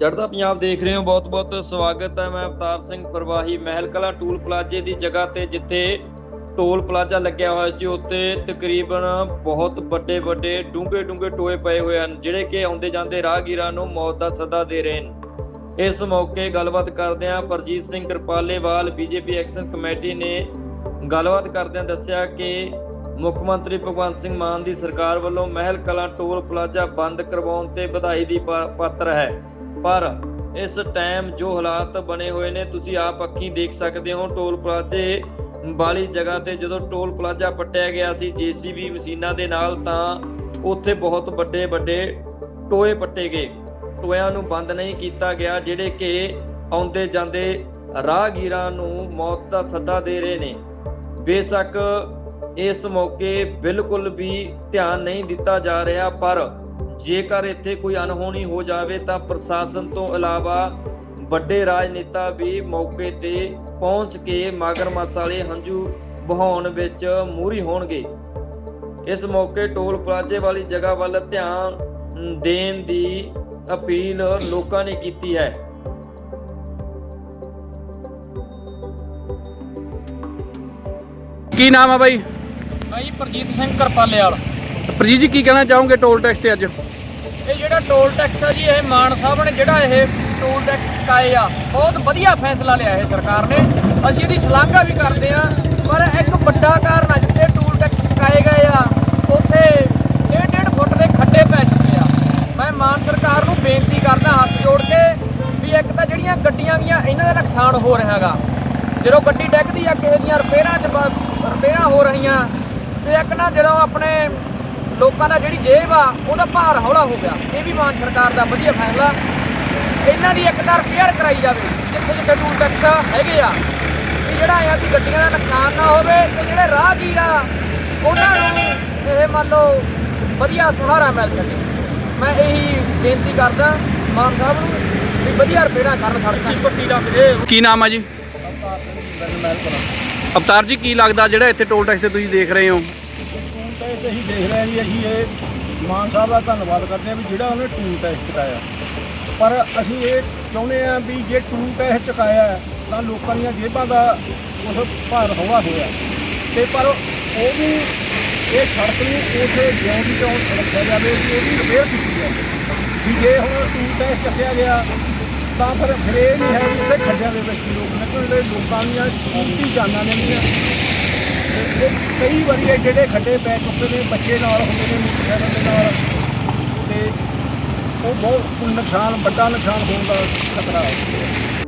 ਚੜ੍ਹਦਾ ਪੰਜਾਬ ਦੇਖ ਰਹੇ ਹੋ ਬਹੁਤ-ਬਹੁਤ ਸਵਾਗਤ ਹੈ ਮੈਂ ਅਵਤਾਰ ਸਿੰਘ ਪ੍ਰਵਾਹੀ, ਮਹਿਲ ਕਲਾ ਟੂਲ ਪਲਾਜ਼ੇ ਦੀ ਜਗ੍ਹਾ ਤੇ ਜਿੱਥੇ ਟੋਲ ਪਲਾਜ਼ਾ ਲੱਗਿਆ ਹੋਇਆ ਸੀ ਉੱਤੇ ਤਕਰੀਬਨ ਬਹੁਤ ਵੱਡੇ ਵੱਡੇ ਡੂੰਘੇ ਡੂੰਘੇ ਟੋਏ ਪਏ ਹੋਏ ਹਨ, ਜਿਹੜੇ ਕਿ ਆਉਂਦੇ ਜਾਂਦੇ ਰਾਹਗੀਰਾਂ ਨੂੰ ਮੌਤ ਦਾ ਸੱਦਾ ਦੇ ਰਹੇ ਹਨ। ਇਸ ਮੌਕੇ ਗੱਲਬਾਤ ਕਰਦਿਆਂ Parjeet Singh Kirpalewal, BJP action committee ਨੇ ਗੱਲਬਾਤ ਕਰਦਿਆਂ ਦੱਸਿਆ ਕਿ ਮੁੱਖ ਮੰਤਰੀ ਭਗਵੰਤ ਸਿੰਘ ਮਾਨ ਦੀ ਸਰਕਾਰ ਵੱਲੋਂ ਮਹਿਲ ਕਲਾਂ ਟੋਲ ਪਲਾਜ਼ਾ ਬੰਦ ਕਰਵਾਉਣ ਤੇ ਵਧਾਈ ਦੀ ਪਾ- ਪਾਤਰ ਹੈ। ਪਰ ਇਸ ਟਾਈਮ ਜੋ ਹਾਲਾਤ ਬਣੇ ਹੋਏ ਨੇ, ਤੁਸੀਂ ਆਪ ਅੱਖੀਂ ਦੇਖ ਸਕਦੇ ਹੋ, ਟੋਲ ਪਲਾਜ਼ੇ ਵਾਲੀ ਜਗ੍ਹਾ ਤੇ ਜਦੋਂ ਟੋਲ ਪਲਾਜ਼ਾ ਪੱਟਿਆ ਗਿਆ ਸੀ ਜੀਸੀਬੀ ਮਸ਼ੀਨਾਂ ਦੇ ਨਾਲ, ਤਾਂ ਉੱਥੇ ਬਹੁਤ ਵੱਡੇ ਵੱਡੇ ਟੋਏ ਪੱਟੇ ਗਏ। ਟੋਇਆਂ ਨੂੰ ਬੰਦ ਨਹੀਂ ਕੀਤਾ ਗਿਆ, ਜਿਹੜੇ ਕਿ ਆਉਂਦੇ ਜਾਂਦੇ ਰਾਹਗੀਰਾਂ ਨੂੰ ਮੌਤ ਦਾ ਸੱਦਾ ਦੇ ਰਹੇ ਨੇ। ਬੇਸ਼ੱਕ ਇਸ ਮੌਕੇ ਬਿਲਕੁਲ ਵੀ ਧਿਆਨ ਨਹੀਂ ਦਿੱਤਾ ਜਾ ਰਿਹਾ, ਪਰ ਜੇਕਰ ਇੱਥੇ ਕੋਈ ਅਨਹੋਣੀ ਹੋ ਜਾਵੇ ਤਾਂ ਪ੍ਰਸ਼ਾਸਨ ਤੋਂ ਇਲਾਵਾ ਵੱਡੇ ਰਾਜਨੇਤਾ ਵੀ ਮੌਕੇ ਤੇ ਪਹੁੰਚ ਕੇ ਮਗਰਮੱਛ ਵਾਲੇ ਹੰਝੂ ਬਹਾਉਣ ਵਿੱਚ ਮੂਹਰੀ ਹੋਣਗੇ। ਇਸ ਮੌਕੇ ਟੋਲ ਪਲਾਜ਼ੇ ਵਾਲੀ ਜਗ੍ਹਾ ਵੱਲ ਧਿਆਨ ਦੇਣ ਦੀ ਅਪੀਲ ਲੋਕਾਂ ਨੇ ਕੀਤੀ ਹੈ। ਕੀ ਨਾਮ ਆ ਬਾਈ? ਭਾਈ ਪ੍ਰਜੀਤ ਸਿੰਘ ਕਰਪਾਲੇਵਾਲ। ਪ੍ਰਜੀਤ ਜੀ ਕੀ ਕਹਿਣਾ ਚਾਹੋਗੇ ਟੋਲ ਟੈਕਸ ਤੇ ਅੱਜ? ਇਹ ਜਿਹੜਾ ਟੋਲ ਟੈਕਸ ਆ ਜੀ, ਇਹ ਮਾਨ ਸਾਹਿਬ ਨੇ ਜਿਹੜਾ ਇਹ ਟੋਲ ਟੈਕਸ ਚੁਕਾਏ ਆ, ਬਹੁਤ ਵਧੀਆ ਫੈਸਲਾ ਲਿਆ ਇਹ ਸਰਕਾਰ ਨੇ। ਅਸੀਂ ਇਹਦੀ ਸ਼ਲਾਘਾ ਵੀ ਕਰਦੇ ਆ ਪਰ ਇੱਕ ਵੱਡਾ ਕਾਰਨ ਆ, ਜਿੱਥੇ ਟੋਲ ਟੈਕਸ ਚੁਕਾਏ ਗਏ ਆ, ਉੱਥੇ ਡੇਢ ਡੇਢ ਫੁੱਟ ਦੇ ਖੱਡੇ ਪੈ ਚੁੱਕੇ ਆ। ਮੈਂ ਮਾਨ ਸਰਕਾਰ ਨੂੰ ਬੇਨਤੀ ਕਰਦਾ ਹੱਥ ਜੋੜ ਕੇ ਵੀ ਇੱਕ ਤਾਂ ਜਿਹੜੀਆਂ ਗੱਡੀਆਂ ਗੀਆਂ ਇਹਨਾਂ ਦਾ ਨੁਕਸਾਨ ਹੋ ਰਿਹਾ ਹੈਗਾ। ਜਦੋਂ ਗੱਡੀ ਡੈਗਦੀ ਆ ਕਿਸੇ ਦੀਆਂ ਰਿਪੇਅਰਾਂ 'ਚ ਰਿਪੇਅਰਾਂ ਹੋ ਰਹੀਆਂ, ਤੇ ਇੱਕ ਨਾ ਜਦੋਂ ਆਪਣੇ ਲੋਕਾਂ ਦਾ ਜਿਹੜੀ ਜੇਬ ਆ ਉਹਦਾ ਭਾਰ ਹੌਲਾ ਹੋ ਗਿਆ। ਇਹ ਵੀ ਮਾਨ ਸਰਕਾਰ ਦਾ ਵਧੀਆ ਫੈਸਲਾ। ਇਹਨਾਂ ਦੀ ਇੱਕ ਤਾਂ ਰਿਪੇਅਰ ਕਰਾਈ ਜਾਵੇ ਜਿੱਥੇ ਜਿੱਥੇ ਟੂਲ ਟੈਕਸ ਹੈਗੇ ਆ। ਵੀ ਜਿਹੜਾ ਆ ਵੀ ਗੱਡੀਆਂ ਦਾ ਨੁਕਸਾਨ ਨਾ ਹੋਵੇ ਤੇ ਜਿਹੜੇ ਰਾਹਗੀਰ ਆ ਉਹਨਾਂ ਨੂੰ ਇਹ ਮੰਨ ਲਓ ਵਧੀਆ ਸਹਾਰਾ ਮਿਲ ਸਕੇ। ਮੈਂ ਇਹੀ ਬੇਨਤੀ ਕਰਦਾ ਮਾਨ ਸਾਹਿਬ ਨੂੰ ਵੀ ਵਧੀਆ ਰਿਪੇਅਰਾਂ ਕਰਨ ਸੜਕਾਂ 'ਚ ਪੱਟੀ ਲੱਗ ਜੇ? ਕੀ ਨਾਮ ਆ ਜੀ? ਅਵਤਾਰ ਜੀ ਕੀ ਲੱਗਦਾ ਜਿਹੜਾ ਇੱਥੇ ਟੋਲ ਟੈਕਸ ਤੇ ਤੁਸੀਂ ਦੇਖ ਰਹੇ ਹੋ? ਟੂਲ ਟੈਸਟ ਅਸੀਂ ਦੇਖ ਰਹੇ ਹਾਂ ਜੀ, ਅਸੀਂ ਇਹ ਮਾਨ ਸਾਹਿਬ ਦਾ ਧੰਨਵਾਦ ਕਰਦੇ ਹਾਂ ਵੀ ਜਿਹੜਾ ਉਹਨੇ ਟੂਲ ਟੈਕਸ ਚੁਕਾਇਆ। ਪਰ ਅਸੀਂ ਇਹ ਚਾਹੁੰਦੇ ਹਾਂ ਵੀ ਜੇ ਟੂਲ ਟੈਕਸ ਚੁਕਾਇਆ ਤਾਂ ਲੋਕਾਂ ਦੀਆਂ ਜੇਬਾਂ ਦਾ ਉਸ ਭਾਰ ਹੌਲਾ ਹੋਇਆ ਤੇ ਪਰ ਉਹ ਵੀ ਇਹ ਸੜਕ ਨੂੰ ਉਥੇ ਜਿਉਂ ਦੀ ਤਿਉਂ ਰੱਖਿਆ ਜਾਵੇ, ਵੀ ਉਹਦੀ ਰਿਪੇਅਰ ਕੀਤੀ ਜਾਵੇ। ਵੀ ਜੇ ਹੁਣ ਟੂਲ ਟੈਕਸ ਚੱਕਿਆ ਗਿਆ, ਤਾਂ ਫਿਰ ਫਿਰ ਇਹ ਨਹੀਂ ਹੈ ਵੀ ਉੱਥੇ ਖੱਡਿਆਂ ਦੇ ਵਿੱਚ ਲੋਕ ਨਿਕਲਦੇ, ਲੋਕਾਂ ਦੀਆਂ ਕੀਮਤੀ ਜਾਨਾਂ ਨੇ ਵੀ ਤੇ ਕਈ ਵਾਰੀ ਇਹ ਜਿਹੜੇ ਖੱਡੇ ਪੈ ਚੁੱਕੇ ਨੇ, ਬੱਚੇ ਨਾਲ ਹੁੰਦੇ ਨੇ, ਮੋਟਰਸਾਈਕਲ ਦੇ ਨਾਲ। ਤੇ ਉਹ ਬਹੁਤ ਨੁਕਸਾਨ, ਵੱਡਾ ਨੁਕਸਾਨ ਹੋਣ ਦਾ ਖਤਰਾ ਹੈ।